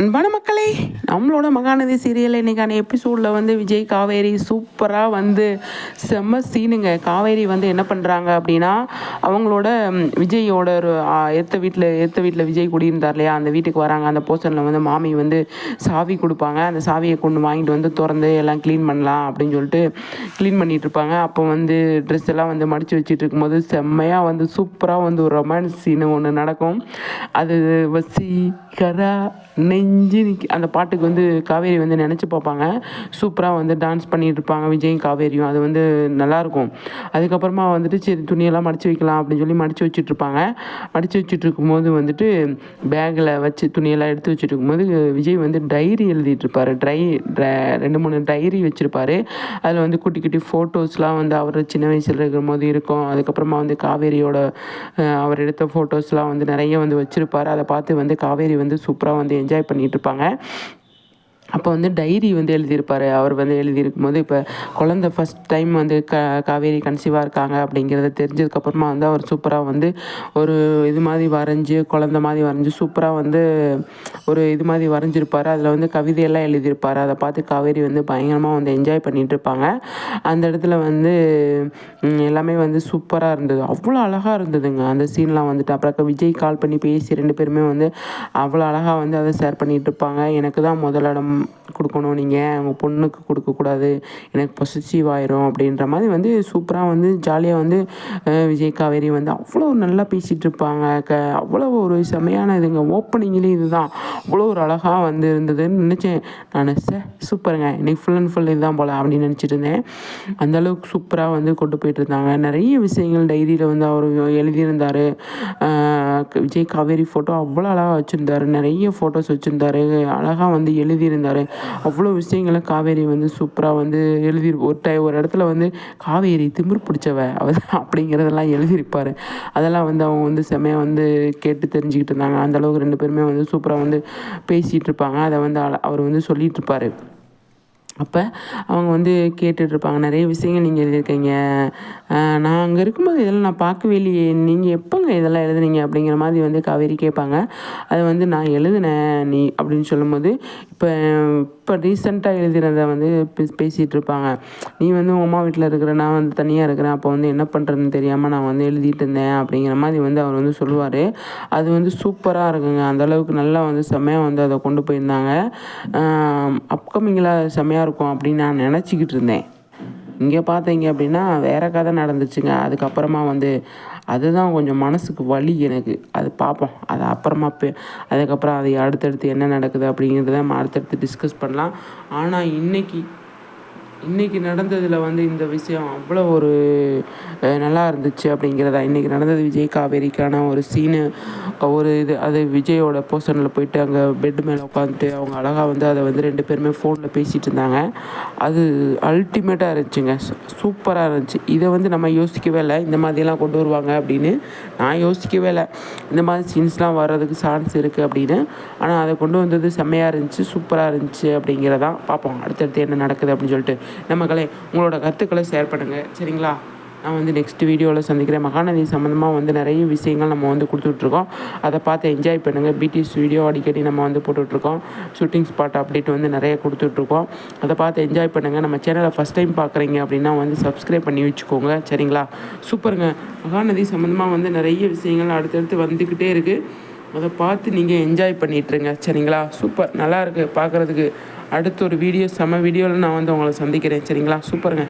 அன்பான மக்களே நம்மளோட மகாநதி சீரியல் இன்றைக்கான எபிசோடில் வந்து விஜய் காவேரி சூப்பராக வந்து செம்ம சீனுங்க காவேரி வந்து என்ன பண்ணுறாங்க அப்படின்னா அவங்களோட விஜயோட ஒரு எத்த வீட்டில் எத்த வீட்டில் விஜய் குடியிருந்தார் இல்லையா? அந்த வீட்டுக்கு வராங்க. அந்த போஸ்டரில் வந்து மாமி வந்து சாவி கொடுப்பாங்க. அந்த சாவியை கொண்டு வாங்கிட்டு வந்து திறந்து எல்லாம் க்ளீன் பண்ணலாம் அப்படின்னு சொல்லிட்டு க்ளீன் பண்ணிகிட்டு இருப்பாங்க. அப்போ வந்து ட்ரெஸ் எல்லாம் வந்து மடித்து வச்சுட்டு இருக்கும்போது செம்மையாக வந்து சூப்பராக வந்து ஒரு ரொமான்ஸ் சீனு ஒன்று நடக்கும். அது வசி நெய் நெஞ்சு அந்த பாட்டுக்கு வந்து காவேரி வந்து நினச்சி பார்ப்பாங்க. சூப்பராக வந்து டான்ஸ் பண்ணிகிட்டு இருப்பாங்க. விஜயும் காவேரியும். அது வந்து நல்லாயிருக்கும். அதுக்கப்புறமா வந்துட்டு சரி துணியெல்லாம் மடித்து வைக்கலாம் அப்படின்னு சொல்லி மடித்து வச்சுட்ருப்பாங்க மடித்து வச்சுட்டு இருக்கும்போது வந்துட்டு பேக்கில் வச்சு துணியெல்லாம் எடுத்து வச்சுட்டு இருக்கும்போது விஜய் வந்து டைரி எழுதிட்டுருப்பார் ட்ரை ரெண்டு மூணு டைரி வச்சுருப்பாரு. அதில் வந்து குட்டி குட்டி ஃபோட்டோஸ்லாம் வந்து அவர் சின்ன வயசில் இருக்கிற போது இருக்கும். அதுக்கப்புறமா வந்து காவேரியோட அவர் எடுத்த ஃபோட்டோஸ்லாம் வந்து நிறைய வந்து வச்சுருப்பார். அதை பார்த்து வந்து காவேரி வந்து சூப்பராக வந்து என்ஜாய் பண்ணி பண்ணிகிட்ருப்பாங்க அப்போ வந்து டைரி வந்து எழுதியிருப்பார். அவர் வந்து எழுதியிருக்கும் போது இப்போ குழந்த ஃபஸ்ட் டைம் வந்து க காவேரி கன்சீவாக இருக்காங்க அப்படிங்கிறத தெரிஞ்சதுக்கப்புறமா வந்து அவர் சூப்பராக வந்து ஒரு இது மாதிரி வரைஞ்சி குழந்த மாதிரி வரைஞ்சி சூப்பராக வந்து ஒரு இது மாதிரி வரைஞ்சிருப்பார். அதில் வந்து கவிதையெல்லாம் எழுதியிருப்பார். அதை பார்த்து காவேரி வந்து பயங்கரமாக வந்து என்ஜாய் பண்ணிகிட்டு இருப்பாங்க அந்த இடத்துல வந்து எல்லாமே வந்து சூப்பராக இருந்தது. அவ்வளோ அழகாக இருந்ததுங்க. அந்த சீன்லாம் வந்துட்டு. அப்புறம் விஜய் கால் பண்ணி பேசி ரெண்டு பேருமே வந்து அவ்வளோ அழகாக வந்து அதை ஷேர் பண்ணிகிட்டு இருப்பாங்க எனக்கு தான் முதலிடம் கொடுக்கணும். நீங்கள் உங்கள் பொண்ணுக்கு கொடுக்கக்கூடாது. எனக்கு பொசிட்டிவ் ஆயிரும் அப்படின்ற மாதிரி வந்து சூப்பராக வந்து ஜாலியாக வந்து விஜய் காவேரி வந்து அவ்வளோ நல்லா பேசிகிட்டு இருப்பாங்க. க அவ்வளோ ஒரு செமையான இதுங்க. ஓப்பனிங்லேயும் இதுதான். அவ்வளோ ஒரு அழகாக வந்து இருந்ததுன்னு நினச்சேன். நான் சே சூப்பருங்க இன்றைக்கி ஃபுல் அண்ட் ஃபுல் இதுதான் போல் அப்படின்னு நினச்சிட்டு இருந்தேன். அந்தளவுக்கு சூப்பராக வந்து கொண்டு போயிட்டு இருந்தாங்க. நிறைய விஷயங்கள் டைரியில் வந்து அவர் எழுதியிருந்தார். விஜய் காவேரி ஃபோட்டோ அவ்வளோ அழகாக வச்சுருந்தாரு. நிறைய ஃபோட்டோஸ் வச்சுருந்தாரு. அழகாக வந்து எழுதியிருந்தார். அவ்வளோ விஷயங்களை காவேரி வந்து சூப்பராக வந்து எழுதி ஒரு டை ஒரு இடத்துல வந்து காவேரி திமிர் பிடிச்சவ அவர் அப்படிங்கிறதெல்லாம் எழுதியிருப்பார். அதெல்லாம் வந்து அவங்க வந்து செம்மையாக வந்து கேட்டு தெரிஞ்சுக்கிட்டு இருந்தாங்க. அந்தளவுக்கு ரெண்டு பேருமே வந்து சூப்பராக வந்து பேசிகிட்டு இருப்பாங்க. அதை வந்து அவர் வந்து சொல்லிகிட்டு இருப்பார். அப்போ அவங்க வந்து கேட்டுட்ருப்பாங்க நிறைய விஷயங்கள் நீங்கள் எழுதியிருக்கீங்க. நான் அங்கே இருக்கும்போது இதெல்லாம் நான் பார்க்கவே இல்லையே. நீங்கள் எப்போங்க இதெல்லாம் எழுதுனீங்க? அப்படிங்கிற மாதிரி வந்து காவேரி கேட்பாங்க. அதை வந்து நான் எழுதினேன் நீ அப்படின்னு சொல்லும்போது இப்போ இப்போ ரீசெண்டாக எழுதினதை வந்து பேசிகிட்டு இருப்பாங்க நீ வந்து உங்கள் அம்மா வீட்டில் இருக்கிற நான் வந்து தனியாக இருக்கிறேன். அப்போ வந்து என்ன பண்ணுறதுன்னு தெரியாமல் நான் வந்து எழுதிட்டு இருந்தேன் அப்படிங்கிற மாதிரி வந்து அவர் வந்து சொல்லுவார். அது வந்து சூப்பராக இருக்குங்க. அந்தளவுக்கு நல்லா வந்து செம்மையாக வந்து அதை கொண்டு போயிருந்தாங்க. அப்கமிங்கில் செம்மையாக இருக்கும் அப்படின்னு நான் நினச்சிக்கிட்டு இருந்தேன். இங்கே பார்த்தீங்க அப்படின்னா வேறு கதை நடந்துச்சுங்க. அதுக்கப்புறமா வந்து அதுதான் கொஞ்சம் மனசுக்கு வலி எனக்கு. அது பார்ப்போம் அது அப்புறமா பே அதுக்கப்புறம் அது அடுத்தடுத்து என்ன நடக்குது அப்படிங்கிறத நம்ம அடுத்தடுத்து டிஸ்கஸ் பண்ணலாம். ஆனால் இன்றைக்கி இன்றைக்கி நடந்ததில் வந்து இந்த விஷயம் அவ்வளோ ஒரு நல்லா இருந்துச்சு அப்படிங்கிறதா. இன்றைக்கி நடந்தது விஜய் காவேரிக்கான ஒரு சீனு ஒரு இது அது விஜயோட போர்ஷனில் போயிட்டு அங்கே பெட் மேலே உட்காந்துட்டு அவங்க அழகாக வந்து அதை வந்து ரெண்டு பேருமே ஃபோனில் பேசிகிட்டு இருந்தாங்க. அது அல்டிமேட்டாக இருந்துச்சுங்க. சூப்பராக இருந்துச்சு. இதை வந்து நம்ம யோசிக்கவே இல்லை. இந்த மாதிரிலாம் கொண்டு வருவாங்க அப்படின்னு நான் யோசிக்கவே இல்லை. இந்த மாதிரி சீன்ஸ்லாம் வர்றதுக்கு சான்ஸ் இருக்குது அப்படின்னு. ஆனால் அதை கொண்டு வந்தது செம்மையாக இருந்துச்சு சூப்பராக இருந்துச்சு அப்படிங்கிறதான். பார்ப்போம். அடுத்தடுத்து என்ன நடக்குது அப்படின்னு சொல்லிட்டு. நம்மக்களே உங்களோட கருத்துக்களை ஷேர் பண்ணுங்கள் சரிங்களா? நான் வந்து நெக்ஸ்ட் வீடியோவில் சந்திக்கிறேன். மகாநதி சம்மந்தமாக வந்து நிறைய விஷயங்கள் நம்ம வந்து கொடுத்துட்ருக்கோம். அதை பார்த்து என்ஜாய் பண்ணுங்கள் பிடிஎஸ் வீடியோ அடிக்கடி நம்ம வந்து போட்டுட்ருக்கோம். ஷூட்டிங் ஸ்பாட் அப்டேட் வந்து நிறைய கொடுத்துட்ருக்கோம். அதை பார்த்து என்ஜாய் பண்ணுங்கள் நம்ம சேனலை ஃபஸ்ட் டைம் பார்க்குறீங்க அப்படின்னா வந்து சப்ஸ்கிரைப் பண்ணி வச்சுக்கோங்க. சரிங்களா? சூப்பருங்க. மகாநதி சம்மந்தமாக வந்து நிறைய விஷயங்கள் அடுத்தடுத்து வந்துக்கிட்டே இருக்குது அதை பார்த்து நீங்கள் என்ஜாய் பண்ணிட்டுருங்க. சரிங்களா? சூப்பர் நல்லா இருக்குது பார்க்குறதுக்கு. அடுத்த ஒரு வீடியோ செம்ம வீடியோவில் நான் வந்து உங்களை சந்திக்கிறேன். சரிங்களா? சூப்பருங்க